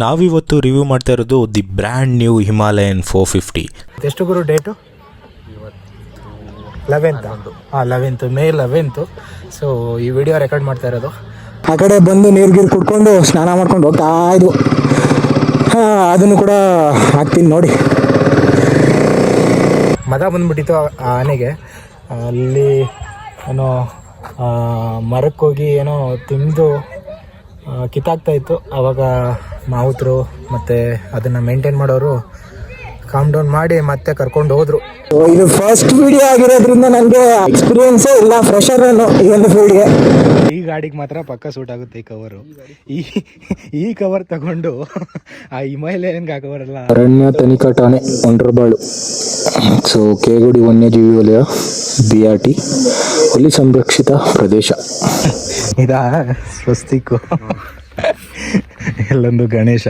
ನಾವಿವತ್ತು ರಿವ್ಯೂ ಮಾಡ್ತಾ ಇರೋದು the brand new Himalayan four fifty ಎಷ್ಟು ಗುರು ಡೇಟು ಲೆವೆಂತ್ ಹಾಂ ಲೆವೆಂತ್ ಮೇ ಲೆವೆಂತು ಸೊ ಈ ವಿಡಿಯೋ ರೆಕಾರ್ಡ್ ಮಾಡ್ತಾ ಇರೋದು. ಆ ಕಡೆ ಬಂದು ನೀರು ಗೀರು ಕುಡ್ಕೊಂಡು ಸ್ನಾನ ಮಾಡ್ಕೊಂಡು ಹೋಗ್ತಾ ಇದ್ವು. ಹಾಂ ಅದನ್ನು ಕೂಡ ಹಾಕ್ತೀನಿ ನೋಡಿ. ಮದ ಬಂದ್ಬಿಟ್ಟಿತ್ತು ಆ ಆನೆಗೆ. ಅಲ್ಲಿ ಏನೋ ಮರಕ್ಕೋಗಿ ಏನೋ ತಿಂದು ಇತ್ತು. ಆವಾಗ ಮಾವುತರು ಮತ್ತು ಅದನ್ನು ಮೇಂಟೈನ್ ಮಾಡೋರು ಕಾಮ್ ಡೌನ್ ಮಾಡಿ ಮತ್ತೆ ಕರ್ಕೊಂಡು ಹೋದ್ರು. ಇದು ಫಸ್ಟ್ ವಿಡಿಯೋ ಆಗಿರೋದ್ರಿಂದ ನನಗೆ ಎಕ್ಸ್ಪೀರಿಯನ್ಸ್ ಇಲ್ಲ ಫ್ರೆಶರ್ ಈ ಒಂದು ಫೀಲ್ಡ್ಗೆ ಈ ಗಾಡಿಗೆ ಮಾತ್ರ ಪಕ್ಕ ಸೂಟ್ ಆಗುತ್ತೆ ಈ ಕವರು ಈ ಈ ಕವರ್ ತಗೊಂಡು ಆ ಹಿಮಾಲಯನ್ಗೆ ಹಾಕೋರಲ್ಲ ಅರಣ್ಯ ತನಿಖಾ ಠಾಣೆ ಒಂಡ್ರಬಾಳು ಸೊ ಕೇಗುಡಿ ವನ್ಯಜೀವಿ ವಲಯ ಬಿ ಆರ್ ಟಿ ಹುಲಿ ಸಂರಕ್ಷಿತ ಪ್ರದೇಶ. ಇದಾ ಸ್ವಸ್ತಿಕ್ಕು ಇಲ್ಲೊಂದು ಗಣೇಶ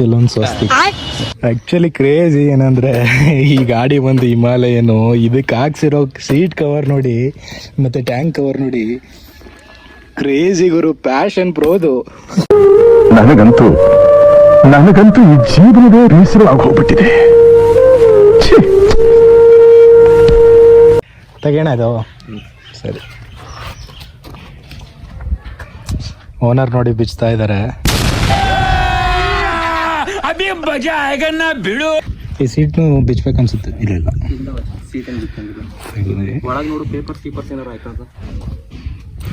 ಇಲ್ಲೊಂದು ಸ್ವಸ್ತಿ ಆಕ್ಚುಲಿ ಕ್ರೇಜ್ ಏನಂದ್ರೆ ಈ ಗಾಡಿ ಬಂದು ಹಿಮಾಲಯನು ಇದಕ್ಕೆ ಹಾಕ್ಸಿರೋ ಸೀಟ್ ಕವರ್ ನೋಡಿ ಮತ್ತೆ ಟ್ಯಾಂಕ್ ಕವರ್ ನೋಡಿ ಕ್ರೇಜಿ ಗುರು ಪ್ಯಾಷನ್ ಪ್ರೋದು ನನಗಂತೂ ನನಗಂತೂ ಈ ಜೀವನವೇ ರೀಸರು ಆಗೋಗ್ಬಿಟ್ಟಿದೆ. ತೆಗೋಣ ಅದು ಸರಿ. ಓನರ್ ನೋಡಿ ಬಿಚ್ತಾ ಇದ್ದಾರೆ ಈ ಸೀಟ್ನು ಬಿಚ್ಬೇಕು ಅನ್ಸುತ್ತೆ. ಇಲ್ಲ ಇಲ್ಲ.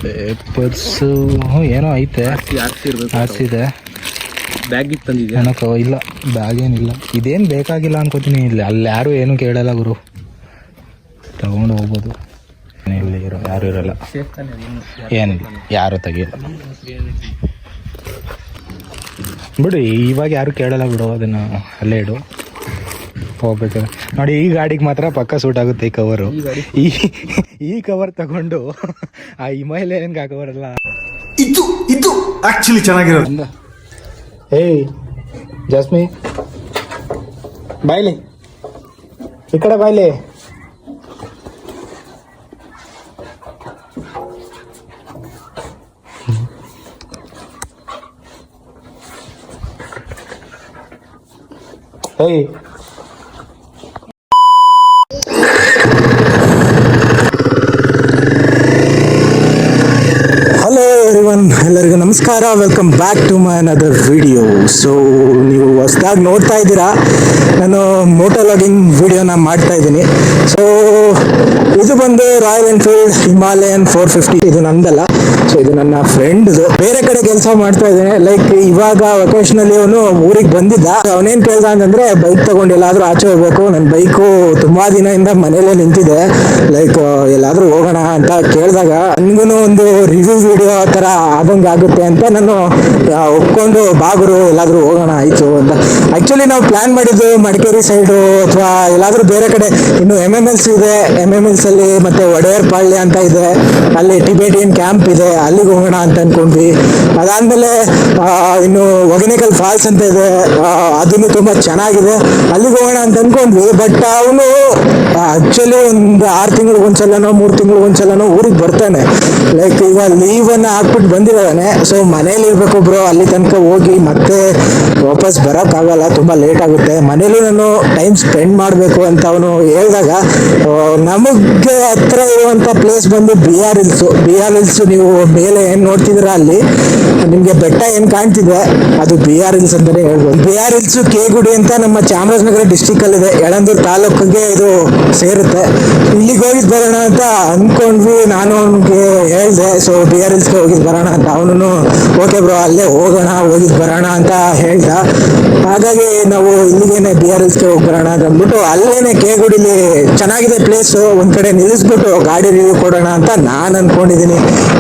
ಪೇಪರ್ಸ್ ಹ್ಞೂ ಏನೋ ಐತೆ. ಆರ್ಸಿದೆ. ಬ್ಯಾಗ್ ತಂದಿದ್ಯಾ ಏನಕ್ಕ, ಇಲ್ಲ ಬ್ಯಾಗ್ ಏನಿಲ್ಲ ಇದೇನು ಬೇಕಾಗಿಲ್ಲ ಅನ್ಕೋತೀನಿ. ಇಲ್ಲಿ, ಅಲ್ಲಿ ಯಾರು ಏನು ಕೇಳಲ್ಲ ಗುರು. ತಗೊಂಡು ಹೋಗ್ಬೋದು. ಇಲ್ಲಿ ಇರೋ, ಯಾರು ಇರಲ್ಲ. ಏನಿಲ್ಲ, ಯಾರು ತೆಗಿಯಲ್ಲ. ಬಿಡು ಇವಾಗ ಯಾರು ಕೇಳಲ್ಲ ಬಿಡು ಅದನ್ನ ಅಲ್ಲೇ ಇಡು. ಹೋಗ್ಬೇಕು ನೋಡಿ ಈ ಗಾಡಿಗೆ ಮಾತ್ರ ಪಕ್ಕ ಸೂಟ್ ಆಗುತ್ತೆ ಈ ಕವರು ಈ ಈ ಕವರ್ ತಗೊಂಡು ಆ ಹಿಮಾಲಯನ್ಗೆ ಹಾಕೋರಲ್ಲ ಇದು ಇದು ಆಕ್ಚುಲಿ ಚೆನ್ನಾಗಿರೋದು. ಏಯ್ ಜಾಸ್ಮಿ. ಬಾಯ್ಲಿ. ಈ ಕಡೆ ಬಾಯ್ಲಿ. ಹಲೋ ಎರಿವನ್ ಎಲ್ಲರಿಗೂ ನಮಸ್ಕಾರ. Welcome back to my another video so ನೀವು ಹೊಸ್ದಾಗಿ ನೋಡ್ತಾ ಇದ್ದೀರಾ? ನಾನು ಮೋಟೋ ಲಾಗಿಂಗ್ ವಿಡಿಯೋನ ಮಾಡ್ತಾ ಇದ್ದೀನಿ. ಸೊ ಇದು ಬಂದು Royal Enfield Himalayan four fifty ಇದು ನಂದಲ್ಲ. ಸೊ ಇದು ನನ್ನ ಫ್ರೆಂಡ್ದು ಬೇರೆ ಕಡೆ ಕೆಲಸ ಮಾಡ್ತಾ ಇದ್ದೇನೆ. ಲೈಕ್ ಇವಾಗ ವೊಕೇಶನಲ್ಲಿ ಅವನು ಊರಿಗೆ ಬಂದಿದ್ದ. ಅವನೇನ್ ಕೇಳ್ದ ಅಂತಂದ್ರೆ ಬೈಕ್ ತಗೊಂಡು ಎಲ್ಲಾದ್ರೂ ಆಚೆ ಹೋಗ್ಬೇಕು. ನನ್ನ ಬೈಕು ತುಂಬಾ ದಿನದಿಂದ ಮನೇಲೆ ನಿಂತಿದೆ. ಲೈಕ್ ಎಲ್ಲಾದ್ರೂ ಹೋಗೋಣ ಅಂತ ಕೇಳಿದಾಗ ನನ್ಗೂ ಒಂದು ರಿವ್ಯೂ ವಿಡಿಯೋ ತರ ಆದಂಗೆ ಆಗುತ್ತೆ ಅಂತ ನಾನು ಒಪ್ಕೊಂಡು ಬಾಗುರು ಎಲ್ಲಾದ್ರೂ ಹೋಗೋಣ, ಆಯ್ತು ಅಂತ. ಆಕ್ಚುಲಿ ನಾವು ಪ್ಲಾನ್ ಮಾಡಿದ್ದು ಮಡಿಕೇರಿ ಸೈಡು ಅಥವಾ ಎಲ್ಲಾದ್ರೂ ಬೇರೆ ಕಡೆ. ಇನ್ನು ಎಂ ಎಂ ಎಲ್ಸ್ ಇದೆ. ಎಂ ಎಂ ಎಲ್ಸ್ ಅಲ್ಲಿ ಮತ್ತೆ ಒಡೆಯರ್ ಪಾಳ್ಯ ಅಂತ ಇದೆ. ಅಲ್ಲಿ ಟಿಬೇಟಿಯನ್ ಕ್ಯಾಂಪ್ ಇದೆ. ಅಲ್ಲಿಗೆ ಹೋಗೋಣ ಅಂತ ಅನ್ಕೊಂಡ್ವಿ. ಅದಾದ್ಮೇಲೆ ಇನ್ನು ಒಗನೇಕಲ್ ಫಾಲ್ಸ್ ಅಂತ ಇದೆ. ಅದನ್ನು ತುಂಬಾ ಚೆನ್ನಾಗಿದೆ. ಅಲ್ಲಿಗೆ ಹೋಗೋಣ ಅಂತ ಅನ್ಕೊಂಡ್ವಿ. ಬಟ್ ಅವನು ಆಕ್ಚುಲಿ ಒಂದು ಆರು ತಿಂಗಳಿಗೆ ಒಂದ್ಸಲನೋ, ಮೂರು ತಿಂಗಳಿಗೆ ಒಂದ್ಸಲನೋ ಊರಿಗೆ ಬರ್ತಾನೆ. ಲೈಕ್ ಈಗ ಲೀವ್ ಅನ್ನ ಹಾಕ್ಬಿಟ್ಟು ಬಂದಿರೋದಾನೆ ಸೊ ಮನೇಲಿ ಇರ್ಬೇಕು ಬ್ರೋ ಅಲ್ಲಿ ತನಕ ಹೋಗಿ ಮತ್ತೆ ವಾಪಸ್ ಬರೋಕ್ಕಾಗಲ್ಲ ತುಂಬಾ ಲೇಟ್ ಆಗುತ್ತೆ. ಮನೇಲಿ ನಾನು ಟೈಮ್ ಸ್ಪೆಂಡ್ ಮಾಡಬೇಕು ಅಂತ ಅವನು ಹೇಳಿದಾಗ ನಮಗೆ ಹತ್ರ ಇರುವಂತ ಪ್ಲೇಸ್ ಬಂದು B R hills B R hills ನೀವು ಮೇಲೆ ಏನ್ ನೋಡ್ತಿದೀರ ಅಲ್ಲಿ, ನಿಮ್ಗೆ ಬೆಟ್ಟ ಏನ್ ಕಾಣ್ತಿದೆ, ಅದು ಬಿ ಆರ್ ಹಿಲ್ಸ್ ಅಂತಾನೆ ಹೇಳ್ಬೋದು. ಬಿ ಆರ್ ಹಿಲ್ಸ್ ಕೇಗುಡಿ ಅಂತ ನಮ್ಮ ಚಾಮರಾಜನಗರ ಡಿಸ್ಟಿಕ್ ಅಲ್ಲಿ ಇದೆ. ಯಳಂದೂರು ತಾಲೂಕಿಗೆ ಇದು ಸೇರುತ್ತೆ. ಇಲ್ಲಿಗೆ ಹೋಗಿದ್ ಬರೋಣ ಅಂತ ಅನ್ಕೊಂಡ್ವಿ. ನಾನು ಅವ್ನಿಗೆ ಹೇಳ್ದೆ ಸೊ ಬಿ ಆರ್ ಹಿಲ್ಸ್ಗೆ ಹೋಗಿದ್ ಬರೋಣ ಅಂತ. ಅವನು ಓಕೆ ಬ್ರೋ ಅಲ್ಲೇ ಹೋಗೋಣ, ಹೋಗಿದ್ ಬರೋಣ ಅಂತ ಹೇಳ್ದ. ಹಾಗಾಗಿ ನಾವು ಇಲ್ಲಿಗೇನೆ ಬಿ ಆರ್ ಹಿಲ್ಸ್ಗೆ ಹೋಗಿ ಅಂತ ಅಂದ್ಬಿಟ್ಟು, ಅಲ್ಲೇನೆ ಕೇಗುಡಿಲಿ ಚೆನ್ನಾಗಿದೆ ಪ್ಲೇಸ್ ಒಂದ್ ಕಡೆ ನಿಲ್ಲಿಸ್ಬಿಟ್ಟು ಗಾಡಿ ರಿವ್ಯೂ ಕೊಡೋಣ ಅಂತ ನಾನು ಅನ್ಕೊಂಡಿದ್ದೀನಿ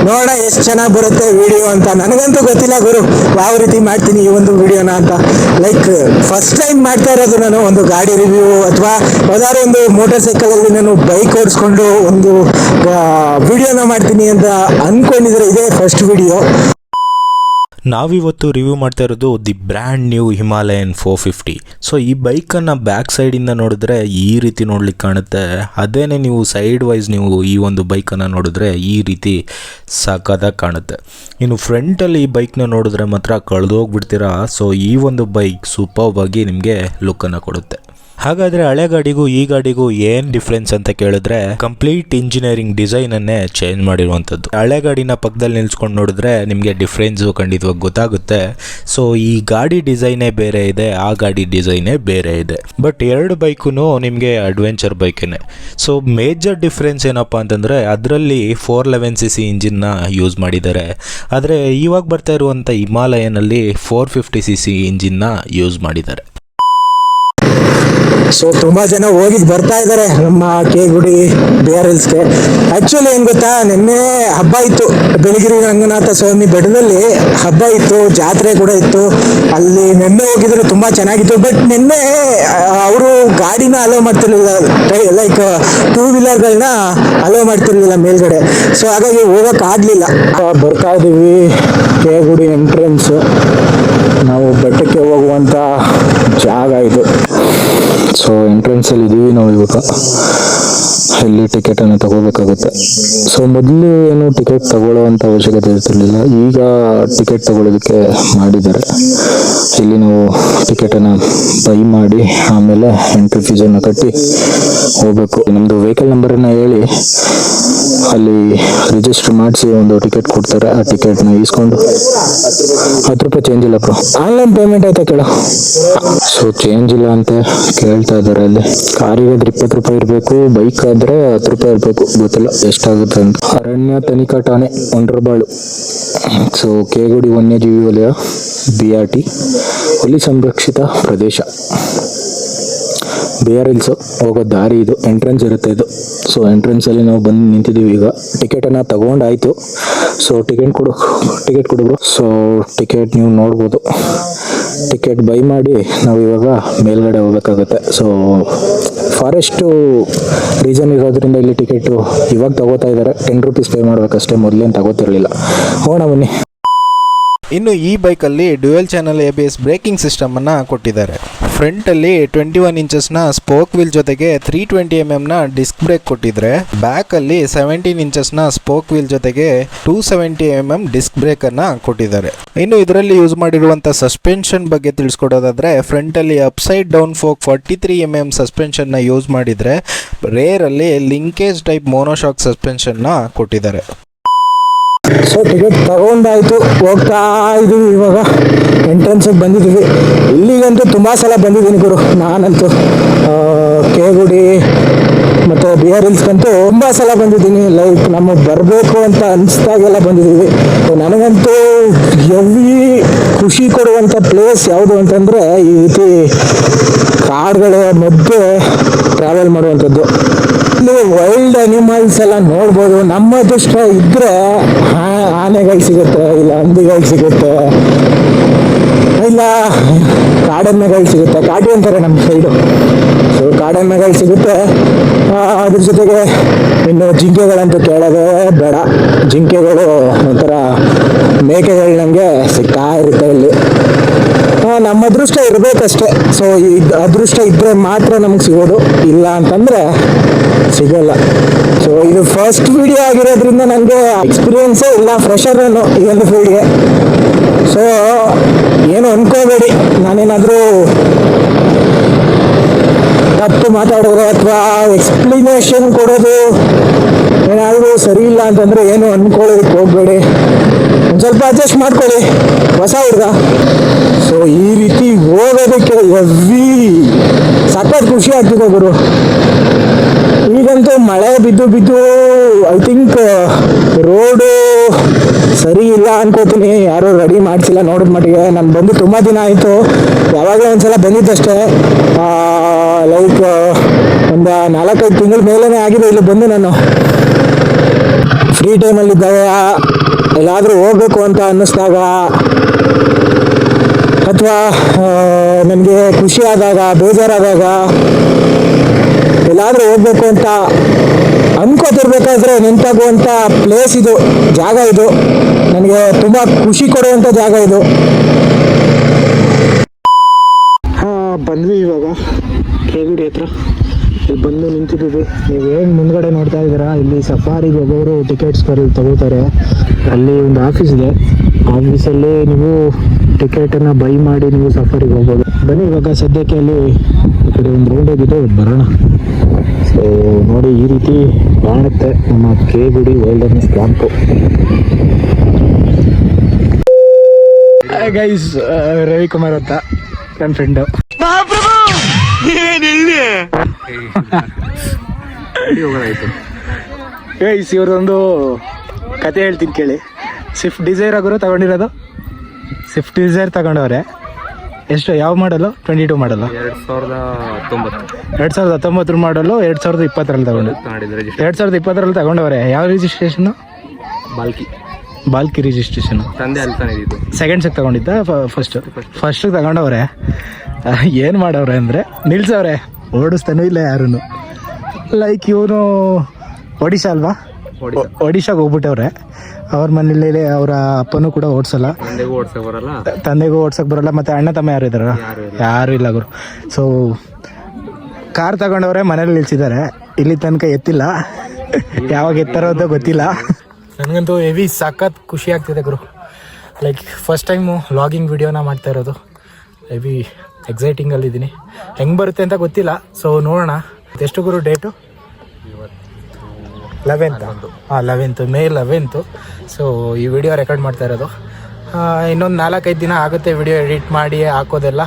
ನೋಡ ಎಷ್ಟು ಚೆನ್ನಾಗಿ ಬರುತ್ತೆ ವಿಡಿಯೋ ಅಂತ. ನನಗಂತೂ ಗೊತ್ತಿಲ್ಲ ಗುರು. ಯಾವ ರೀತಿ ಮಾಡ್ತೀನಿ ಈ ಒಂದು ವಿಡಿಯೋನ ಅಂತ. ಲೈಕ್ ಫಸ್ಟ್ ಟೈಮ್ ಮಾಡ್ತಾ ಇರೋದು ನಾನು ಒಂದು ಗಾಡಿ ರಿವ್ಯೂ ಅಥವಾ ಯಾವ್ದಾದ್ರು ಒಂದು ಮೋಟರ್ ಸೈಕಲಲ್ಲಿ ನಾನು ಬೈಕ್ ಓಡಿಸ್ಕೊಂಡು ಒಂದು ವಿಡಿಯೋನ ಮಾಡ್ತೀನಿ ಅಂತ ಅನ್ಕೊಂಡಿದ್ರೆ ಇದೇ ಫಸ್ಟ್ ವಿಡಿಯೋ ನಾವಿವತ್ತು ರಿವ್ಯೂ ಮಾಡ್ತಾ ಇರೋದು the brand new Himalayan four fifty so ಈ ಬೈಕನ್ನು ಬ್ಯಾಕ್ ಸೈಡಿಂದ ನೋಡಿದ್ರೆ ಈ ರೀತಿ ನೋಡ್ಲಿಕ್ಕೆ ಕಾಣುತ್ತೆ. ಅದೇನೆ ನೀವು ಸೈಡ್ ವೈಸ್ ನೀವು ಈ ಒಂದು ಬೈಕನ್ನು ನೋಡಿದ್ರೆ ಈ ರೀತಿ ಸಖತ್ತಾಗಿ ಕಾಣುತ್ತೆ. ಇನ್ನು ಫ್ರಂಟಲ್ಲಿ ಈ ಬೈಕ್ನ ನೋಡಿದ್ರೆ ಮಾತ್ರ ಕಳೆದೋಗ್ಬಿಡ್ತೀರಾ? ಸೊ ಈ ಒಂದು ಬೈಕ್ ಸೂಪರ್ವಾಗಿ ನಿಮಗೆ ಲುಕ್ಕನ್ನು ಕೊಡುತ್ತೆ. ಹಾಗಾದ್ರೆ ಹಳೆ ಗಾಡಿಗೂ ಈ ಗಾಡಿಗೂ ಏನ್ ಡಿಫ್ರೆನ್ಸ್ ಅಂತ ಕೇಳಿದ್ರೆ ಕಂಪ್ಲೀಟ್ ಇಂಜಿನಿಯರಿಂಗ್ ಡಿಸೈನ್ ಅನ್ನೇ ಚೇಂಜ್ ಮಾಡಿರುವಂಥದ್ದು. ಹಳೆ ಗಾಡಿನ ಪಕ್ಕದಲ್ಲಿ ನಿಲ್ಸ್ಕೊಂಡು ನೋಡಿದ್ರೆ ನಿಮಗೆ ಡಿಫ್ರೆನ್ಸ್ ಖಂಡಿತವಾಗಿ ಗೊತ್ತಾಗುತ್ತೆ. ಸೊ ಈ ಗಾಡಿ ಡಿಸೈನೇ ಬೇರೆ ಇದೆ, ಆ ಗಾಡಿ ಡಿಸೈನೇ ಬೇರೆ ಇದೆ. ಬಟ್ ಎರಡು ಬೈಕು ನಿಮಗೆ ಅಡ್ವೆಂಚರ್ ಬೈಕೇನೆ. ಸೊ ಮೇಜರ್ ಡಿಫ್ರೆನ್ಸ್ ಏನಪ್ಪ ಅಂತಂದರೆ ಅದರಲ್ಲಿ ಫೋರ್ ಲೆವೆನ್ ಸಿ ಸಿ ಇಂಜಿನ್ನ ಯೂಸ್ ಮಾಡಿದ್ದಾರೆ. ಆದರೆ ಇವಾಗ ಬರ್ತಾ ಇರುವಂಥ ಹಿಮಾಲಯನಲ್ಲಿ ಫೋರ್ ಫಿಫ್ಟಿ ಸಿ ಸಿ ಇಂಜಿನ್ನ ಯೂಸ್ ಮಾಡಿದ್ದಾರೆ. ಸೊ ತುಂಬಾ ಜನ ಹೋಗಿ ಬರ್ತಾ ಇದ್ದಾರೆ ನಮ್ಮ ಕೇಗುಡಿ ಬಿ ಆರ್ ಹಿಲ್ಸ್ಗೆ ಆಕ್ಚುಲಿ ಏನ್ ಗೊತ್ತಾ, ನಿನ್ನೆ ಹಬ್ಬ ಇತ್ತು. ಬೆಳಗಿರಿ ರಂಗನಾಥ ಸ್ವಾಮಿ ಬೆಟ್ಟದಲ್ಲಿ ಹಬ್ಬ ಇತ್ತು, ಜಾತ್ರೆ ಕೂಡ ಇತ್ತು. ಅಲ್ಲಿ ನಿನ್ನೆ ಹೋಗಿದ್ರು, ತುಂಬಾ ಚೆನ್ನಾಗಿತ್ತು. ಬಟ್ ನಿನ್ನೆ ಅವರು ಗಾಡಿನ ಅಲೋ ಮಾಡ್ತಿರ್ಲಿಲ್ಲ. ಲೈಕ್ ಟೂ ವೀಲರ್ಗಳನ್ನ ಅಲೋ ಮಾಡ್ತಿರ್ಲಿಲ್ಲ ಮೇಲ್ಗಡೆ. ಸೊ ಹಾಗಾಗಿ ಹೋಗಕ್ ಆಗ್ಲಿಲ್ಲ. ಬರ್ತಾ ಇದೀವಿ. ಕೇಗುಡಿ ಎಂಟ್ರೆನ್ಸ್ ನಾವು ಬೆಟ್ಟಕ್ಕೆ ಹೋಗುವಂತ ಜಾಗ ಇದು. ಸೊ ಎಂಟ್ರೆನ್ಸಲ್ಲಿ ಇದ್ದೀವಿ ನಾವು ಇವಾಗ. ಇಲ್ಲಿ ಟಿಕೆಟನ್ನು ತಗೋಬೇಕಾಗುತ್ತೆ. ಸೊ ಮೊದಲು ಏನು ಟಿಕೆಟ್ ತಗೊಳ್ಳೋವಂಥ ಅವಶ್ಯಕತೆ ಇರ್ತಿರ್ಲಿಲ್ಲ. ಈಗ ಟಿಕೆಟ್ ತಗೊಳ್ಳೋದಕ್ಕೆ ಮಾಡಿದ್ದಾರೆ. ಇಲ್ಲಿ ನಾವು ಟಿಕೆಟನ್ನು ಬೈ ಮಾಡಿ, ಆಮೇಲೆ ಎಂಟ್ರಿ ಫೀಸನ್ನು ಕಟ್ಟಿ ಹೋಗಬೇಕು. ನಮ್ಮದು ವೆಹಿಕಲ್ ನಂಬರನ್ನು ಹೇಳಿ, ಅಲ್ಲಿ ರಿಜಿಸ್ಟರ್ ಮಾಡಿಸಿ ಒಂದು ಟಿಕೆಟ್ ಕೊಡ್ತಾರೆ. ಆ ಟಿಕೆಟ್ನ ಈಸ್ಕೊಂಡು ಹತ್ತು ರೂಪಾಯಿ ಚೇಂಜ್ ಇಲ್ಲ ಬ್ರೋ ಆನ್ಲೈನ್ ಪೇಮೆಂಟ್ ಆಯ್ತಾ ಕೇಳ? ಸೊ ಚೇಂಜ್ ಇಲ್ಲ ಅಂತ ಕೇಳ್ತಾ ಇದ್ದಾರೆ ಅಲ್ಲಿ. ಕಾರಿಗೆ ಇಪ್ಪತ್ತು ರೂಪಾಯಿ ಇರಬೇಕು ಬೈಕ್ ಆದ್ರೆ ಹತ್ತು ರೂಪಾಯಿ ಇರಬೇಕು ಗೊತ್ತಿಲ್ಲ, ಎಷ್ಟಾಗುತ್ತೆ ಅಂತ. ಅರಣ್ಯ ತನಿಖಾ ಠಾಣೆ ಒಂಡ್ರಬಾಳು ಸೊ ಕೇಗುಡಿ ವನ್ಯಜೀವಿ ವಲಯ ಬಿ ಆರ್ ಟಿ ಹುಲಿ ಸಂರಕ್ಷಿತ ಪ್ರದೇಶ. ಬಿ ಆರ್ ಹಿಲ್ಸು ಹೋಗೋ ದಾರಿ ಇದು ಎಂಟ್ರೆನ್ಸ್ ಇರುತ್ತೆ ಇದು. ಸೊ ಎಂಟ್ರೆನ್ಸಲ್ಲಿ ನಾವು ಬಂದು ನಿಂತಿದ್ದೀವಿ ಈಗ. ಟಿಕೆಟನ್ನು ತಗೊಂಡಾಯ್ತು. ಸೊ ಟಿಕೆಟ್ ಕೊಡು ಟಿಕೆಟ್ ಕೊಡು ಸೊ ಟಿಕೆಟ್ ನೀವು ನೋಡ್ಬೋದು. ಟಿಕೆಟ್ ಬೈ ಮಾಡಿ ನಾವು ಇವಾಗ ಮೇಲ್ಗಡೆ ಹೋಗಬೇಕಾಗುತ್ತೆ ಸೊ ಫಾರೆಸ್ಟು ರೀಸನ್ ಇರೋದ್ರಿಂದ ಇಲ್ಲಿ ಟಿಕೆಟು ಇವಾಗ ತಗೋತಾ ಇದ್ದಾರೆ. ಟೆನ್ ರುಪೀಸ್ ಪೇ ಮಾಡ್ಬೇಕಷ್ಟೇ, ಮೊದಲೇನು ತಗೋತಿರ್ಲಿಲ್ಲ. ಹೋಗೋಣ ಬನ್ನಿ. ಇನ್ನು ಈ ಬೈಕಲ್ಲಿ dual channel A B S braking ಸಿಸ್ಟಮನ್ನು ಕೊಟ್ಟಿದ್ದಾರೆ. ಫ್ರಂಟಲ್ಲಿ ಟ್ವೆಂಟಿ ಒನ್ ಇಂಚಸ್ನ ಸ್ಪೋಕ್ ವೀಲ್ ಜೊತೆಗೆ ತ್ರೀ ಟ್ವೆಂಟಿ ಎಂ ಎಮ್ನ ಡಿಸ್ಕ್ ಬ್ರೇಕ್ ಕೊಟ್ಟಿದ್ರೆ, ಬ್ಯಾಕಲ್ಲಿ ಸೆವೆಂಟೀನ್ ಇಂಚಸ್ನ ಸ್ಪೋಕ್ ವೀಲ್ ಜೊತೆಗೆ two seventy M M disc ಬ್ರೇಕನ್ನು ಕೊಟ್ಟಿದ್ದಾರೆ. ಇನ್ನು ಇದರಲ್ಲಿ ಯೂಸ್ ಮಾಡಿರುವಂಥ ಸಸ್ಪೆನ್ಷನ್ ಬಗ್ಗೆ ತಿಳಿಸ್ಕೊಡೋದಾದ್ರೆ, ಫ್ರಂಟಲ್ಲಿ upside down fork forty three M M ಸಸ್ಪೆನ್ಷನ್ನ use ಮಾಡಿದರೆ, ರೇರಲ್ಲಿ ಲಿಂಕೇಜ್ ಟೈಪ್ ಮೋನೋಶಾಕ್ ಸಸ್ಪೆನ್ಷನ್ನ ಕೊಟ್ಟಿದ್ದಾರೆ. ಸೊ ಟಿಕೆಟ್ ತಗೊಂಡಾಯ್ತು ಹೋಗ್ತಾ ಇದೀವಿ ಇವಾಗ ಎಂಟ್ರೆನ್ಸಿಗೆ ಬಂದಿದ್ದೀವಿ. ಇಲ್ಲಿಗಂತೂ ತುಂಬ ಸಲ ಬಂದಿದ್ದೀನಿ ಗುರು. ನಾನಂತೂ ಕೇಗುಡಿ ಮತ್ತು ಬಿ ಆರ್ ಹಿಲ್ಸ್ಗಂತೂ ತುಂಬ ಸಲ ಬಂದಿದ್ದೀನಿ. ಲೈಕ್ ನಮಗೆ ಬರಬೇಕು ಅಂತ ಅನಿಸ್ದಾಗೆಲ್ಲ ಬಂದಿದ್ದೀವಿ. ನನಗಂತೂ ಎವಿ ಖುಷಿ ಕೊಡುವಂಥ ಪ್ಲೇಸ್ ಯಾವುದು ಅಂತಂದರೆ ಈ ರೀತಿ ಕಾಡುಗಳ ಮಧ್ಯೆ ಟ್ರಾವೆಲ್ ಮಾಡುವಂಥದ್ದು. ಇಲ್ಲಿ ವೈಲ್ಡ್ ಅನಿಮಲ್ಸ್ ಎಲ್ಲ ನೋಡ್ಬೋದು, ನಮ್ಮ ಅದೃಷ್ಟ ಇದ್ರೆ ಆನೆಗಾಗಿ ಸಿಗುತ್ತೆ, ಇಲ್ಲ ಹಂದಿಗಾಗಿ ಸಿಗುತ್ತೆ, ಇಲ್ಲ ಕಾಡೆಮ್ಮೆಗಳು ಸಿಗುತ್ತೆ. ಕಾಟಿ ಅಂತಾರೆ ನಮ್ಮ ಸೈಡು ಸೊ ಕಾಡೆಮ್ಮೆಗಳು ಸಿಗುತ್ತೆ. ಅದ್ರ ಜೊತೆಗೆ ಇನ್ನು ಜಿಂಕೆಗಳಂತೂ ಕೇಳೋದೇ ಬೇಡ. ಜಿಂಕೆಗಳು ಒಂಥರ ಮೇಕೆಗಳು ನಮಗೆ ಸಿಗ್ತಾ ಇರುತ್ತೆ ಇಲ್ಲಿ. ನಮ್ಮ ಅದೃಷ್ಟ ಇರಬೇಕಷ್ಟೇ. ಸೊ ಇದು ಅದೃಷ್ಟ ಇದ್ರೆ ಮಾತ್ರ ನಮಗೆ ಸಿಗೋದು. ಇಲ್ಲ ಅಂತಂದ್ರೆ ಸಿಗಲ್ಲ. ಸೊ ಇದು ಫಸ್ಟ್ ವಿಡಿಯೋ ಆಗಿರೋದ್ರಿಂದ ನನಗೆ ಎಕ್ಸ್ಪೀರಿಯೆನ್ಸೇ ಇಲ್ಲ ಫ್ರೆಷರ್ ಏನು ಒಂದು ಫೀಲ್ಡ್ಗೆ ಸೊ ಏನು ಅನ್ಕೋಬೇಡಿ. ನಾನೇನಾದರೂ ತಪ್ಪು ಮಾತಾಡೋದು ಅಥವಾ ಎಕ್ಸ್ಪ್ಲನೇಷನ್ ಕೊಡೋದು ಏನಾದರೂ ಸರಿ ಇಲ್ಲ ಅಂತಂದರೆ ಏನು ಅನ್ಕೊಳ್ಳೋದಕ್ಕೆ ಹೋಗ್ಬೇಡಿ. ಸ್ವಲ್ಪ ಅಡ್ಜಸ್ಟ್ ಮಾಡ್ಕೊಳ್ಳಿ. ಹೊಸ ಹುಡುಗ. ಸೊ ಈ ರೀತಿ ಹೋಗೋದಕ್ಕೆ ಎವ್ವಿ ಸಖತ್ ಖುಷಿ ಆಗ್ತಿದೆ ಗುರು. ಈಗಂತೂ ಮಳೆ ಬಿದ್ದು ಬಿದ್ದು ಐ ಥಿಂಕ್ ರೋಡು ಸರಿ ಇಲ್ಲ ಅನ್ಕೋತೀನಿ. ಯಾರೂ ರೆಡಿ ಮಾಡಿಸಿಲ್ಲ ನೋಡಿದ ಮಟ್ಟಿಗೆ. ನಾನು ಬಂದು ತುಂಬ ದಿನ ಆಯಿತು. ಯಾವಾಗಲೂ ಒಂದ್ಸಲ ಬಂದಿದ್ದಷ್ಟೇ. ಲೈಕ್ ಒಂದು ನಾಲ್ಕೈದು ತಿಂಗಳ ಮೇಲೇ ಆಗಿದೆ ಇಲ್ಲಿ ಬಂದು ನಾನು. ಫ್ರೀ ಟೈಮಲ್ಲಿದ್ದಾಗ ಎಲ್ಲಾದರೂ ಹೋಗ್ಬೇಕು ಅಂತ ಅನ್ನಿಸ್ದಾಗ ಅಥವಾ ನನಗೆ ಖುಷಿ ಆದಾಗ, ಬೇಜಾರಾದಾಗ ಎಲ್ಲಾದರೂ ಹೋಗ್ಬೇಕು ಅಂತ ಅನ್ಕೋತಿರ್ಬೇಕಾದ್ರೆ ನೆನಪಾಗುವಂಥ ಪ್ಲೇಸ್ ಇದು, ಜಾಗ ಇದು. ನನಗೆ ತುಂಬ ಖುಷಿ ಕೊಡುವಂಥ ಜಾಗ ಇದು. ಬಂದ್ವಿ ಇವಾಗ. ಕೇಗುಡಿ ಹತ್ರ. ಇಲ್ಲಿ ಬಂದು ನಿಂತಿದ್ದೀವಿ ನೀವು ಏನು ಮುಂದ್ಗಡೆ ನೋಡ್ತಾ ಇದ್ದೀರಾ? ಇಲ್ಲಿ ಸಫಾರಿಗೆ ಹೋಗೋರು ಟಿಕೆಟ್ಸ್ ತಗೋತಾರೆ. ಅಲ್ಲಿ ಒಂದು ಆಫೀಸ್ ಇದೆ. ಆಫೀಸಲ್ಲಿ ನೀವು ಟಿಕೆಟನ್ನು ಬೈ ಮಾಡಿ ನೀವು ಸಫಾರಿಗೆ ಹೋಗ್ಬೋದು. ಬನ್ನಿ, ಇವಾಗ ಸದ್ಯಕ್ಕೆ ಅಲ್ಲಿ ಈ ಕಡೆ ಒಂದು ರೌಂಡ್ ಹೋಗಿದೆ ಬರೋಣ. ಸೊ ನೋಡಿ, ಈ ರೀತಿ ಕಾಣುತ್ತೆ ನಮ್ಮ ಕೆ ಗುಡಿ ವೈಲ್ಡ್ನೆಸ್ ಕ್ಯಾಂಪು ಗೈಸ್ ರವಿಕುಮಾರ್ ಅಂತ ನನ್ನ ಫ್ರೆಂಡು ಗೈಸ್ ಇವ್ರದೊಂದು ಕತೆ ಹೇಳ್ತೀನಿ ಕೇಳಿ. ಸ್ವಿಫ್ಟ್ ಡಿಸೈರ್ ಆಗೋರು ತಗೊಂಡಿರೋದು? ಸ್ವಿಫ್ಟ್ ಡಿಸೈರ್ ತಗೊಂಡವ್ರೆ. ಎಷ್ಟು ಯಾವ ಮಾಡಲು ಟ್ವೆಂಟಿ ಟೂ ಮಾಡಲು ಎರಡು ಸಾವಿರದ ಹತ್ತೊಂಬತ್ತು. ಎರಡು ಸಾವಿರದ ಹತ್ತೊಂಬತ್ತರ ಮಾಡಲು ಎರಡು ಸಾವಿರದ ಇಪ್ಪತ್ತರಲ್ಲಿ ತಗೊಂಡು. ಎರಡು ಸಾವಿರದ ಇಪ್ಪತ್ತರಲ್ಲಿ ತಗೊಂಡವ್ರೆ. ಯಾವ ರಿಜಿಸ್ಟ್ರೇಷನು ಬಾಲ್ಕಿ. ಬಾಲ್ಕಿ ರಿಜಿಸ್ಟ್ರೇಷನ್ ತಂದೆ ಅಲ್ಲಿ ಸೆಕೆಂಡ್ಸಿಗೆ ತಗೊಂಡಿದ್ದ ಫಸ್ಟ್ ಫಸ್ಟಿಗೆ ತಗೊಂಡವ್ರೆ. ಏನು ಮಾಡವ್ರೆ ಅಂದರೆ ನಿಲ್ಸವ್ರೆ. ಓಡಿಸ್ತಾನೂ ಇಲ್ಲ ಯಾರೂ ಲೈಕ್ ಇವನು ಒಡಿಶಾ ಅಲ್ವಾ? ಒಡಿಶಾಗೆ ಹೋಗ್ಬಿಟ್ಟವ್ರೆ. ಅವ್ರ ಮನೇಲಿ ಅವರ ಅಪ್ಪನೂ ಕೂಡ ಓಡಿಸಲ್ಲ. ತಂದೆಗೂ ಓಡ್ಸಕ್ ಬರಲ್ಲ? ತಂದೆಗೂ ಓಡ್ಸಕ್ ಬರಲ್ಲ ಮತ್ತೆ ಅಣ್ಣ ತಮ್ಮ ಯಾರು ಇದಾರ ಯಾರು ಇಲ್ಲ. ಗುರು. ಸೊ ಕಾರ್ ತಗೊಂಡವ್ರೆ ಮನೇಲಿ ನಿಲ್ಸಿದ್ದಾರೆ. ಇಲ್ಲಿ ತನಕ ಎತ್ತಿಲ್ಲ. ಯಾವಾಗ ಎತ್ತಾರೋ ಅಂತ ಗೊತ್ತಿಲ್ಲ. ನನಗಂತೂ ಹೆವಿ ಸಖತ್ ಖುಷಿ ಆಗ್ತಿದೆ ಗುರು. ಲೈಕ್ ಫಸ್ಟ್ ಟೈಮು ಲಾಗಿಂಗ್ ವಿಡಿಯೋನ ಮಾಡ್ತಾ ಇರೋದು. ಹೆವಿ ಎಕ್ಸೈಟಿಂಗಲ್ಲಿದ್ದೀನಿ ಹೆಂಗೆ ಬರುತ್ತೆ ಅಂತ ಗೊತ್ತಿಲ್ಲ. ಸೊ ನೋಡೋಣ. ಎಷ್ಟು ಗುರು ಡೇಟು ಲೆವೆಂತ್ ಹಾಂ ಲೆವೆಂತು ಮೇ ಲೆವೆಂತು ಸೊ ಈ ವಿಡಿಯೋ ರೆಕಾರ್ಡ್ ಮಾಡ್ತಾ ಇರೋದು. ಇನ್ನೊಂದು ನಾಲ್ಕೈದು ದಿನ ಆಗುತ್ತೆ ವಿಡಿಯೋ ಎಡಿಟ್ ಮಾಡಿ, ಹಾಕೋದೆಲ್ಲ.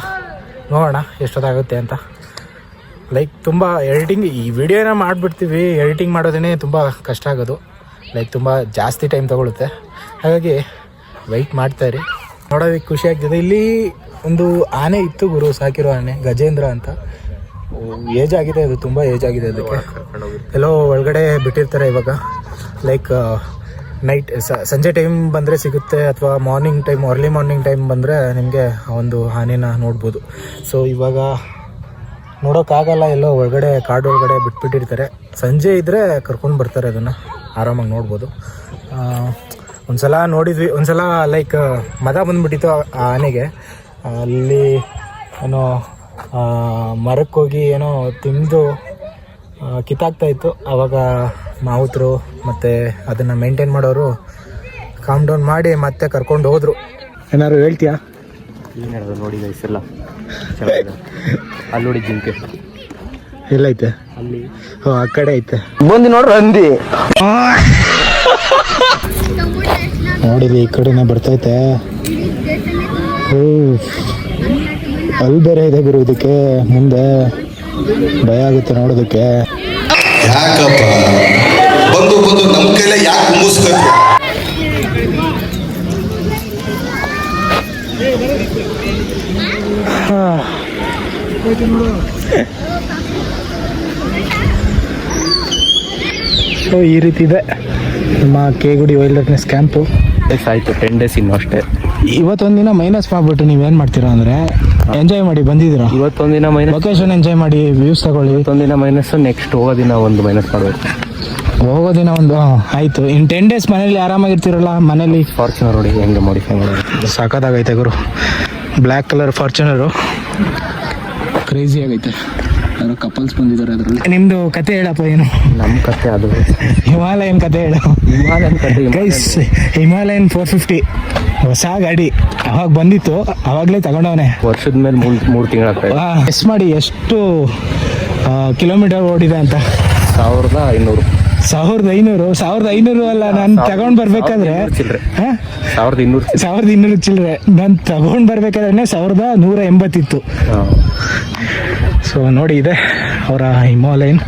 ನೋಡೋಣ ಎಷ್ಟೊತ್ತಾಗುತ್ತೆ ಅಂತ. ಲೈಕ್ ತುಂಬ ಎಡಿಟಿಂಗ್ ಈ ವಿಡಿಯೋನ ಮಾಡಿಬಿಡ್ತೀವಿ. ಎಡಿಟಿಂಗ್ ಮಾಡೋದೇ ತುಂಬ ಕಷ್ಟ ಆಗೋದು. ಲೈಕ್ ತುಂಬ ಜಾಸ್ತಿ ಟೈಮ್ ತೊಗೊಳುತ್ತೆ. ಹಾಗಾಗಿ ವೆಯ್ಟ್ ಮಾಡ್ತಾಯಿರಿ ನೋಡೋದಕ್ಕೆ ಖುಷಿ ಆಗ್ತಿದೆ. ಇಲ್ಲಿ ಒಂದು ಆನೆ ಇತ್ತು ಗುರು, ಸಾಕಿರೋ ಆನೆ, ಗಜೇಂದ್ರ ಅಂತ. ಏಜ್ ಆಗಿದೆ, ಅದು ತುಂಬ ಏಜ್ ಆಗಿದೆ ಅದಕ್ಕೆ. ಎಲ್ಲೋ ಒಳಗಡೆ ಬಿಟ್ಟಿರ್ತಾರೆ ಇವಾಗ. ಲೈಕ್ ನೈಟ್ ಸಂಜೆ ಟೈಮ್ ಬಂದರೆ ಸಿಗುತ್ತೆ ಅಥವಾ morning time early morning time ಬಂದರೆ ನಿಮಗೆ ಆ ಒಂದು ಆನೆನ ನೋಡ್ಬೋದು. ಸೊ ಇವಾಗ ನೋಡೋಕ್ಕಾಗಲ್ಲ, ಎಲ್ಲೋ ಒಳಗಡೆ, ಕಾಡು ಒಳಗಡೆ ಬಿಟ್ಬಿಟ್ಟಿರ್ತಾರೆ. ಸಂಜೆ ಇದ್ದರೆ ಕರ್ಕೊಂಡು ಬರ್ತಾರೆ ಅದನ್ನು. ಆರಾಮಾಗಿ ನೋಡ್ಬೋದು. ಒಂದು ಸಲ ನೋಡಿದ್ವಿ, ಒಂದ್ಸಲ ಲೈಕ್ ಮದ ಬಂದ್ಬಿಟ್ಟಿತ್ತು ಆ ಆನೆಗೆ. ಅಲ್ಲಿ ಏನೋ ಮರಕ್ಕೋಗಿ ಮರಕ್ಕೆ ಹೋಗಿ ಏನೋ ತಿಂದು ಕಿತ್ತಾಗ್ತಾ ಕಿತ್ತಾಕ್ತಾ ಇತ್ತು. ಆವಾಗ ಮಾವುತರು ಮತ್ತು ಅದನ್ನು ಮೇಂಟೈನ್ ಮಾಡೋರು ಕಾಮ್ ಡೌನ್ ಮಾಡಿ ಮತ್ತೆ ಕರ್ಕೊಂಡು ಹೋದರು. ಏನಾದ್ರು ಹೇಳ್ತೀಯಾ? ಏನು ನೋಡಿ ಗೈಸ್ ಎಲ್ಲ ಚೆನ್ನಾಗಿದೆ. ಅಲ್ಲಿ ನೋಡಿ ಜಿಂಕೆ. ಎಲ್ಲೈತೆ? ಅಲ್ಲಿ. ಓ ಆ ಕಡೆ ಐತೆ. ಬಂದು ನೋಡ್ರಿ ಅಂದಿ ನೋಡಿರಿ ಈ ಕಡೆನೇ ಬರ್ತೈತೆ ಅಲ್ಲಿ ಬೇರೆ ಇದೆ ಗುರು ಇದಕ್ಕೆ ಮುಂದೆ ಭಯ ಆಗುತ್ತೆ ನೋಡೋದಕ್ಕೆ. ಯಾಕಪ್ಪ? ಬಂದು ಬಂದು ನಮ್ಮ ಕೈಲೇ ಯಾಕೆ ಮುಗಿಸ್ಕೊತೀಯ ಸೊ ಈ ರೀತಿ ಇದೆ. ನಮ್ಮ ಕೇಗುಡಿ ವೈಲ್ಡ್ನೆಸ್ ಕ್ಯಾಂಪು ಆಯ್ತು. ಟೆನ್ ಡೇಸ್ ಇನ್ನು ಅಷ್ಟೇ. ಇವತ್ತೊಂದಿನ ಮೈನಸ್ ಮಾಡ್ಬಿಟ್ಟು ನೀವೇನು ಮಾಡ್ತೀರಾ ಅಂದರೆ ಎಂಜಾಯ್ ಮಾಡಿ ಬಂದಿದ್ದೀರಾ? ಇವತ್ತೊಂದಿನ ಮೈನಸ್ ಲೊಕೇಶನ್ ಎಂಜಾಯ್ ಮಾಡಿ ವ್ಯೂಸ್ ತಗೊಳ್ಳಿ. ಇವತ್ತೊಂದಿನ ಮೈನಸ್ ನೆಕ್ಸ್ಟ್ ಹೋಗೋ ದಿನ ಒಂದು ಮೈನಸ್ ಮಾಡಬೇಕು. ಹೋಗೋ ದಿನ ಒಂದು ಆಯ್ತು. ಇನ್ ಟೆನ್ ಡೇಸ್ ಮನೇಲಿ ಆರಾಮಾಗಿರ್ತೀರಲ್ಲ ಮನೇಲಿ? ಫಾರ್ಚುನರ್ ನೋಡಿ ಹೆಂಗೆ ಮಾಡಿಫೈ ಮಾಡಿ ಸಾಕಾಗೈತೆ ಗುರು. ಬ್ಲ್ಯಾಕ್ ಕಲರ್ ಫಾರ್ಚುನರು ಕ್ರೇಜಿ ಆಗೈತೆ. ಯಾರೋ ಕಪಲ್ಸ್ ಬಂದಿದ್ದಾರೆ ಅದರಲ್ಲಿ. ನಿಮ್ದು ಕತೆ ಹೇಳಪ್ಪ ಏನು? ನಮ್ಮ ಕತೆ ಅದು. ಹಿಮಾಲಯನ್ ಕತೆ ಹೇಳು. ಹಿಮಾಲಯನ್ ಕತೆ ಹಿಮಾಲಯನ್ ಫೋರ್ ಫಿಫ್ಟಿ ಹೊಸ ಗಾಡಿ ಅವಾಗ ಬಂದಿತ್ತು ಅವಾಗ್ಲೇ ತಗೊಂಡವನೆ. ವರ್ಷದ ಮೇಲೆ ಮೂರು ತಿಂಗಳ ಎಸ್ ಮಾಡಿ ಎಷ್ಟು ಕಿಲೋಮೀಟರ್ ಓಡಿದೆ ಅಂತ. ಸಾವಿರದ ಐನೂರು. ಸಾವಿರದ ಐನೂರು ಸಾವಿರದ ಐನೂರು ಅಲ್ಲ ನಾನು ತಗೊಂಡ್ ಬರ್ಬೇಕಾದ್ರೆ? ಸಾವಿರದ ಇನ್ನೂರು ಸಾವಿರದ ಇನ್ನೂರು ಚಿಲ್ಲರೆ ನಾನು ತಗೊಂಡ್ ಬರ್ಬೇಕಾದ್ರೆ ಸಾವಿರದ ನೂರ ಎಂಬತ್ತಿತ್ತು. ಸೊ ನೋಡಿ ಇದೆ ಅವರ ಹಿಮಾಲಯನ್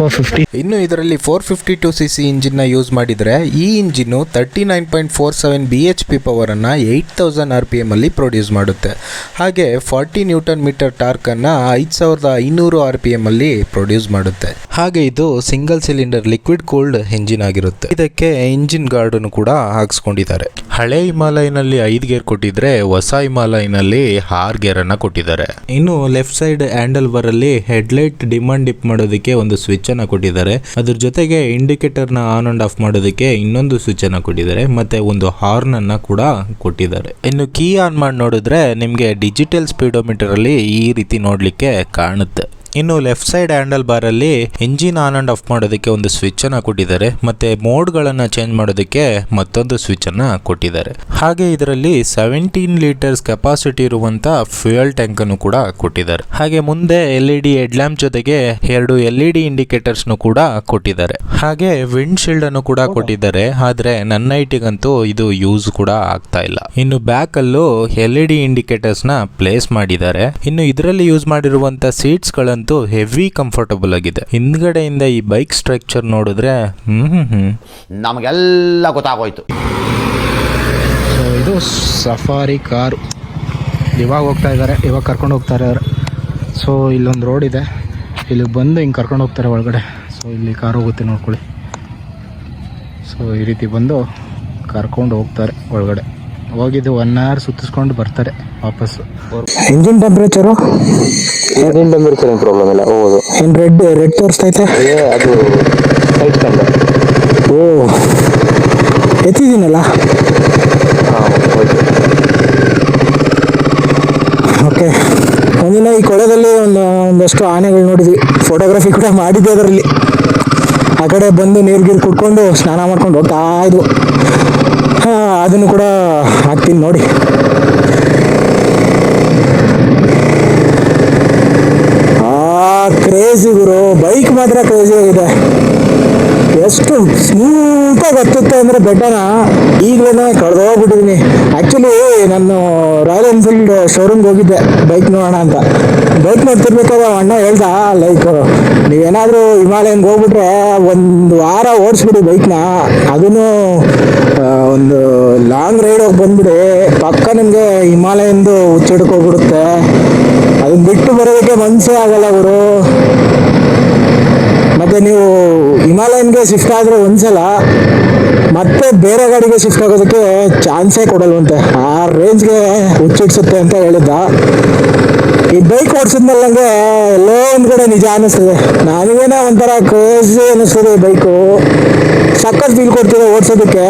ಫೋರ್ ಫಿಫ್ಟಿ. ಇನ್ನು ಇದರಲ್ಲಿ four fifty two C C ಇಂಜಿನ್ನ use ಮಾಡಿದರೆ ಈ engine thirty nine point four seven B H P ಪವರನ್ನು eight thousand R P ಎಮ್ಮಲ್ಲಿ ಪ್ರೊಡ್ಯೂಸ್ ಮಾಡುತ್ತೆ. ಹಾಗೆ ಫಾರ್ಟಿ ನ್ಯೂಟನ್ ಮೀಟರ್ ಟಾರ್ಕನ್ನು ಐದು ಸಾವಿರದ ಐನೂರು ಆರ್ ಪಿ ಎಮ್ಮಲ್ಲಿ ಪ್ರೊಡ್ಯೂಸ್ ಮಾಡುತ್ತೆ. ಹಾಗೆ ಇದು single cylinder liquid cooled engine ಆಗಿರುತ್ತೆ. ಇದಕ್ಕೆ ಇಂಜಿನ್ ಗಾರ್ಡನ್ನು ಕೂಡ ಹಾಕ್ಸ್ಕೊಂಡಿದ್ದಾರೆ. ಹಳೆ ಹಿಮಾಲಯನಲ್ಲಿ ಐದು ಗೇರ್ ಕೊಟ್ಟಿದ್ರೆ ಹೊಸ ಹಿಮಾಲಯನಲ್ಲಿ ಆರು ಗೇರನ್ನು ಕೊಟ್ಟಿದ್ದಾರೆ. ಇನ್ನು ಲೆಫ್ಟ್ ಸೈಡ್ ಹ್ಯಾಂಡಲ್ ಬಾರ್ ಅಲ್ಲಿ ಹೆಡ್ಲೈಟ್ ಡಿಮಾಂಡ್ ಡಿಪ್ ಮಾಡೋದಕ್ಕೆ ಒಂದು ಸ್ವಿಚ್ ಅನ್ನ ಕೊಟ್ಟಿದ್ದಾರೆ. ಅದ್ರ ಜೊತೆಗೆ ಇಂಡಿಕೇಟರ್ನ ಆನ್ ಅಂಡ್ ಆಫ್ ಮಾಡೋದಕ್ಕೆ ಇನ್ನೊಂದು ಸ್ವಿಚ್ ಅನ್ನ ಕೊಟ್ಟಿದ್ದಾರೆ. ಮತ್ತೆ ಒಂದು ಹಾರ್ನ್ ಅನ್ನ ಕೂಡ ಕೊಟ್ಟಿದ್ದಾರೆ. ಇನ್ನು ಕೀ ಆನ್ ಮಾಡಿ ನೋಡಿದ್ರೆ ನಿಮಗೆ ಡಿಜಿಟಲ್ ಸ್ಪೀಡೋಮೀಟರ್ ಅಲ್ಲಿ ಈ ರೀತಿ ನೋಡ್ಲಿಕ್ಕೆ ಕಾಣುತ್ತೆ. ಇನ್ನು ಲೆಫ್ಟ್ ಸೈಡ್ ಹ್ಯಾಂಡಲ್ ಬಾರ್ ಅಲ್ಲಿ ಇಂಜಿನ್ ಆನ್ ಅಂಡ್ ಆಫ್ ಮಾಡೋದಕ್ಕೆ ಒಂದು ಸ್ವಿಚ್ ಅನ್ನ ಕೊಟ್ಟಿದ್ದಾರೆ. ಮತ್ತೆ ಮೋಡ್ ಗಳನ್ನ ಚೇಂಜ್ ಮಾಡೋದಕ್ಕೆ ಮತ್ತೊಂದು ಸ್ವಿಚ್ ಅನ್ನ ಕೊಟ್ಟಿದ್ದಾರೆ. ಹಾಗೆ ಇದರಲ್ಲಿ ಸೆವೆಂಟೀನ್ ಲೀಟರ್ಸ್ ಕೆಪಾಸಿಟಿ ಇರುವಂತ ಫ್ಯೂಯಲ್ ಟ್ಯಾಂಕ್ ಅನ್ನು ಕೂಡ ಕೊಟ್ಟಿದ್ದಾರೆ. ಹಾಗೆ ಮುಂದೆ L E D head lamp ಜೊತೆಗೆ ಎರಡು ಎಲ್ ಇ ಡಿ ಇಂಡಿಕೇಟರ್ಸ್ ಕೂಡ ಕೊಟ್ಟಿದ್ದಾರೆ. ಹಾಗೆ ವಿಂಡ್ ಶೀಲ್ಡ್ ಅನ್ನು ಕೂಡ ಕೊಟ್ಟಿದ್ದಾರೆ. ಆದ್ರೆ ನನ್ನ ಐಟಿಗಂತೂ ಇದು ಯೂಸ್ ಕೂಡ ಆಗ್ತಾ ಇಲ್ಲ. ಇನ್ನು ಬ್ಯಾಕ್ ಅಲ್ಲೂ ಎಲ್ ಇ ಡಿ ಇಂಡಿಕೇಟರ್ಸ್ನ ಪ್ಲೇಸ್ ಮಾಡಿದ್ದಾರೆ. ಇನ್ನು ಇದರಲ್ಲಿ ಯೂಸ್ ಮಾಡಿರುವಂತ ಸೀಟ್ಸ್ ಗಳಂತೂ ಹೆವಿ ಕಂಫರ್ಟಬಲ್ ಆಗಿದೆ. ಹಿಂದ್ಗಡೆಯಿಂದ ಈ ಬೈಕ್ ಸ್ಟ್ರಕ್ಚರ್ ನೋಡಿದ್ರೆ ಹ್ಮ್ ಹ್ಮ್ ಹ್ಮ್. ನಮಗೆಲ್ಲ ಗೊತ್ತಾಗೋಯ್ತು. ಸೊ ಇದು ಸಫಾರಿ ಕಾರ್ ಇವಾಗ ಹೋಗ್ತಾ ಇದ್ದಾರೆ ಇವಾಗ ಕರ್ಕೊಂಡು ಹೋಗ್ತಾ ಇದ್ದಾರೆ. ಸೊ ಇಲ್ಲೊಂದು ರೋಡ್ ಇದೆ. ಇಲ್ಲಿ ಬಂದು ಹಿಂಗೆ ಕರ್ಕೊಂಡು ಹೋಗ್ತಾರೆ ಒಳಗಡೆ. ಸೊ ಇಲ್ಲಿ ಕಾರ್ ಹೋಗುತ್ತೆ ನೋಡ್ಕೊಳ್ಳಿ. ಸೊ ಈ ರೀತಿ ಬಂದು ಕರ್ಕೊಂಡು ಹೋಗ್ತಾರೆ ಒಳಗಡೆ. ಹೋಗಿದ್ದು ಒನ್ ಅವರ್ ಸುತ್ತಿಸ್ಕೊಂಡು ಬರ್ತಾರೆ ವಾಪಸ್ ಇಂಜಿನ್ ಟೆಂಪ್ರೇಚರು ಇಂಜಿನ್ ಟೆಂಪರೇಚರ್ ಏನು ಪ್ರಾಬ್ಲಮ್ ಇಲ್ಲ ಹೌದು ಏನು ರೆಡ್ ರೆಡ್ ತೋರಿಸ್ತೈತೆ ಅದೇ ಅದು ಸೈಟ್ ಕಂಡ ಓ ಎತ್ತಿದ್ದೀನಲ್ಲ? ಹಾಂ ಓಕೆ ಓಕೆ ಒಂದಿನ ಈ ಕೊಳದಲ್ಲಿ ಒಂದು ಒಂದಷ್ಟು ಆನೆಗಳು ನೋಡಿದ್ವಿ. ಫೋಟೋಗ್ರಫಿ ಕೂಡ ಮಾಡಿದ್ದೆ ಅದರಲ್ಲಿ. ಆ ಕಡೆ ಬಂದು ನೀರು ಗೀರು ಕುಡ್ಕೊಂಡು ಸ್ನಾನ ಮಾಡ್ಕೊಂಡು ಹೋಗ್ತಾ ಇದ್ವು. ಅದನ್ನು ಕೂಡ ಹಾಕ್ತೀನಿ ನೋಡಿ. ಆ ಕ್ರೇಜಿ ಗುರು. ಬೈಕ್ ಮಾತ್ರ ಕ್ರೇಜಿ ಆಗಿದೆ. ಎಷ್ಟು ಸ್ಮೂತಾಗಿ ಹತ್ತುತ್ತೆ ಅಂದರೆ ಬೆಟ್ಟನ ಈಗಲೇ ಕಳೆದೋಗ್ಬಿಟ್ಟಿದ್ದೀನಿ ಆ್ಯಕ್ಚುಲಿ ನಾನು ರಾಯಲ್ ಎನ್ಫೀಲ್ಡ್ ಶೋರೂಮ್ಗೆ ಹೋಗಿದ್ದೆ ಬೈಕ್ ನೋಡೋಣ ಅಂತ. ಬೈಕ್ ನೋಡ್ತಿರ್ಬೇಕಾದ್ರೆ ಅಣ್ಣ ಹೇಳ್ದ ಲೈಕ್ ನೀವೇನಾದರೂ ಹಿಮಾಲಯನ್ಗೆ ಹೋಗ್ಬಿಟ್ರೆ ಒಂದು ವಾರ ಓಡಿಸ್ಬಿಡಿ ಬೈಕ್ನ ಅದನ್ನು ಒಂದು ಲಾಂಗ್ ರೈಡ್ ಹೋಗಿ ಬಂದ್ಬಿಡಿ. ಪಕ್ಕ ನಿಮಗೆ ಹಿಮಾಲಯಂದು ಹುಚ್ಚಿಡ್ಕೋಗ್ಬಿಡುತ್ತೆ ಅದನ್ನ ಬಿಟ್ಟು ಬರೋದಕ್ಕೆ ಮನಸ್ಸೇ ಆಗಲ್ಲ ಅವರು ಮತ್ತೆ ನೀವು ಹಿಮಾಲಯನ್ಗೆ ಶಿಫ್ಟ್ ಆದರೆ ಒಂದ್ಸಲ ಮತ್ತೆ ಬೇರೆ ಗಾಡಿಗೆ ಶಿಫ್ಟ್ ಆಗೋದಕ್ಕೆ ಚಾನ್ಸೇ ಕೊಡಲ್ವಂತೆ. ಆ ರೇಂಜ್ಗೆ ಹುಚ್ಚಿಡ್ಸುತ್ತೆ ಅಂತ ಹೇಳಿದ್ದ. ಈ ಬೈಕ್ ಓಡಿಸಿದ್ಮೇಲೆ ನನಗೆ ಎಲ್ಲೋ ಒಂದ್ ಕಡೆ ನಿಜ ಅನ್ನಿಸ್ತದೆ. ನನಗೇನೋ ಒಂಥರ ಕ್ರೇಜಿ ಅನ್ನಿಸ್ತದೆ ಈ ಬೈಕು ಸಖತ್ ಫೀಲ್ ಓಡಿಸೋದಕ್ಕೆ.